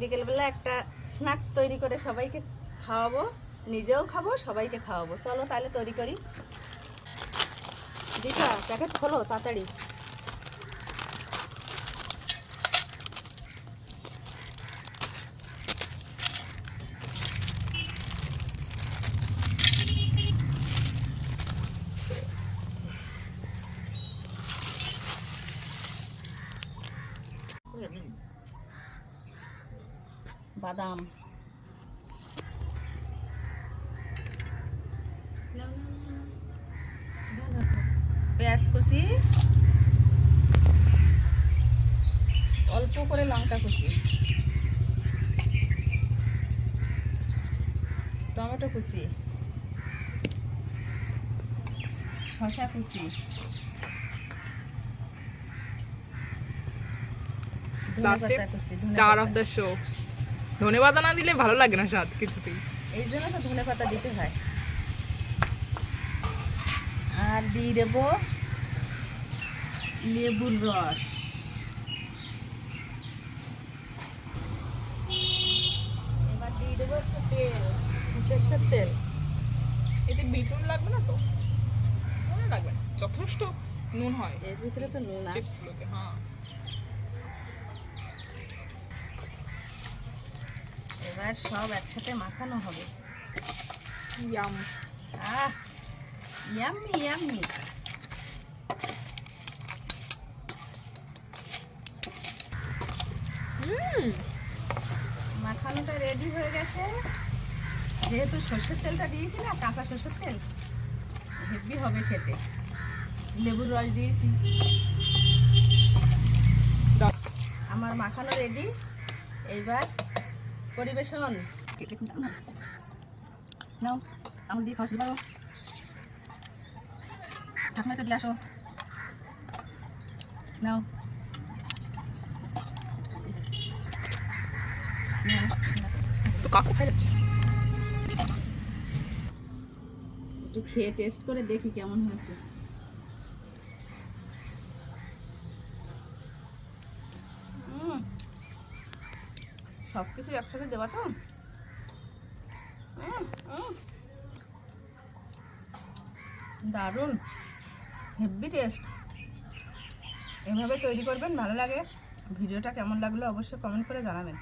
বিকেলবেলা একটা স্ন্যাক্স তৈরি করে সবাইকে খাওয়াবো, নিজেও খাব, সবাইকে খাওয়াবো। চলো তাহলে তৈরি করি। দিশা প্যাকেট খোলো, তাড়াতাড়ি। বাদাম। পেঁয়াজ কুচি। অল্প করে লঙ্কা কুচি। টমেটো কুচি। শসা কুচি। লাস্টে ধনেপাতা। কুচি, স্টার অফ ধনেপাতা। ধনে পাতা না দিলে ভালো লাগে না স্বাদ কিছুতেই। এই জন্য তো ধনে পাতা দিতে হয়। আর দিয়ে দেব লেবুর রস। এবার দিয়ে দেবো একটু তেল সর্ষের তেল। এতে বিটুন লাগবে না তো? মনে লাগবে না। যথেষ্ট নুন হয়। এর ভিতরে তো নুন আছে। হ্যাঁ। এবার সব একসাথে মাখানো হবে। ইয়াম আহ ইয়াম্মি ইয়াম্মি মাখানোটা রেডি হয়ে গেছে। যেহেতু সর্ষের তেলটা দিয়েছি না কাঁচা সর্ষের তেল হেভি হবে খেতে। লেবুর রস দিয়েছি। আমার মাখানো রেডি এইবার পরিবেশন। নাও চামচ দিয়ে খাওয়া শুরু করো। দিয়ে আসো। নাও। কাকু খাই যাচ্ছে। একটু খেয়ে টেস্ট করে দেখি কেমন হয়েছে। সব কিছু একসাথে দেওয়া তো। দারুণ। হেভি টেস্ট এভাবে তৈরি করবেন, ভালো লাগে। ভিডিওটা কেমন লাগল অবশ্যই কমেন্ট করে জানাবেন।